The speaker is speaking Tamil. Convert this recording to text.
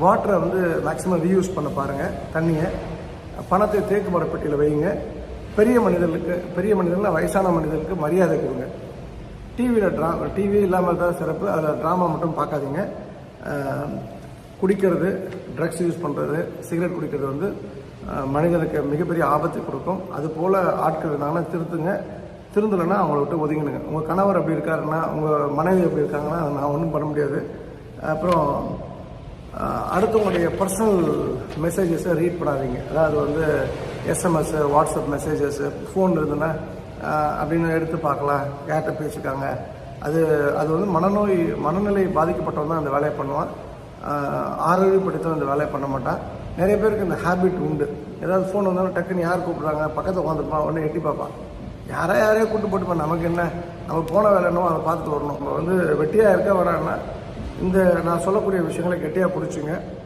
வாட்டரை வந்து மேக்ஸிமம் ரீயூஸ் பண்ண பாருங்கள் தண்ணியை. பணத்தை தேக்கு மரப்பெட்டியில் வைங்க பெரிய மனிதர்களுக்கு பெரிய மனிதர்கள் வயசான மனிதர்களுக்கு மரியாதை கொடுங்க. டிவியில் ட்ரா டிவி இல்லாமல் தான் சிறப்பு அதில் ட்ராமா மட்டும் பார்க்காதீங்க. குடிக்கிறது ட்ரக்ஸ் யூஸ் பண்ணுறது சிகரெட் குடிக்கிறது வந்து மனிதனுக்கு மிகப்பெரிய ஆபத்தை கொடுக்கும். அது போல் ஆட்கள் இருந்தாங்கன்னா திருத்துங்க. திருந்தலைன்னா அவங்கள விட்டு ஒதுங்கினுங்க உங்கள் கணவர் அப்படி இருக்காருன்னா உங்கள் மனைவி எப்படி இருக்காங்கன்னா அதை நான் ஒன்றும் பண்ண முடியாது. அப்புறம் அடுத்தவங்களுடைய பர்சனல் மெசேஜஸை ரீட் பண்ணாதீங்க. அதாவது வந்து எஸ்எம்எஸ் வாட்ஸ்அப் மெசேஜஸ் ஃபோன் இருந்ததுன்னா அப்படின்னு எடுத்து பார்க்கலாம். யார்கிட்ட பேசிக்காங்க அது அது வந்து மனநோய் மனநிலை பாதிக்கப்பட்டவன் தான் அந்த வேலையை பண்ணுவான். ஆரோக்கியப்படுத்தவன் அந்த வேலையை பண்ண மாட்டான். நிறைய பேருக்கு இந்த ஹேபிட் உண்டு. ஏதாவது ஃபோன் வந்தாலும் டக்குன்னு யார் கூப்பிட்றாங்க? பக்கத்தில் உட்காந்துருப்பான். உடனே எட்டி பார்ப்பான். யாரையும் யாரையோ கூட்டு போட்டுப்பா நமக்கு என்ன? நம்ம போன வேலை என்னவோ அதை பார்த்துட்டு வரணும். நம்ம வந்து வெட்டியாக இருக்க வரான்னா இந்த நான் சொல்லக்கூடிய விஷயங்களை கெட்டியாக பிடிச்சிங்க.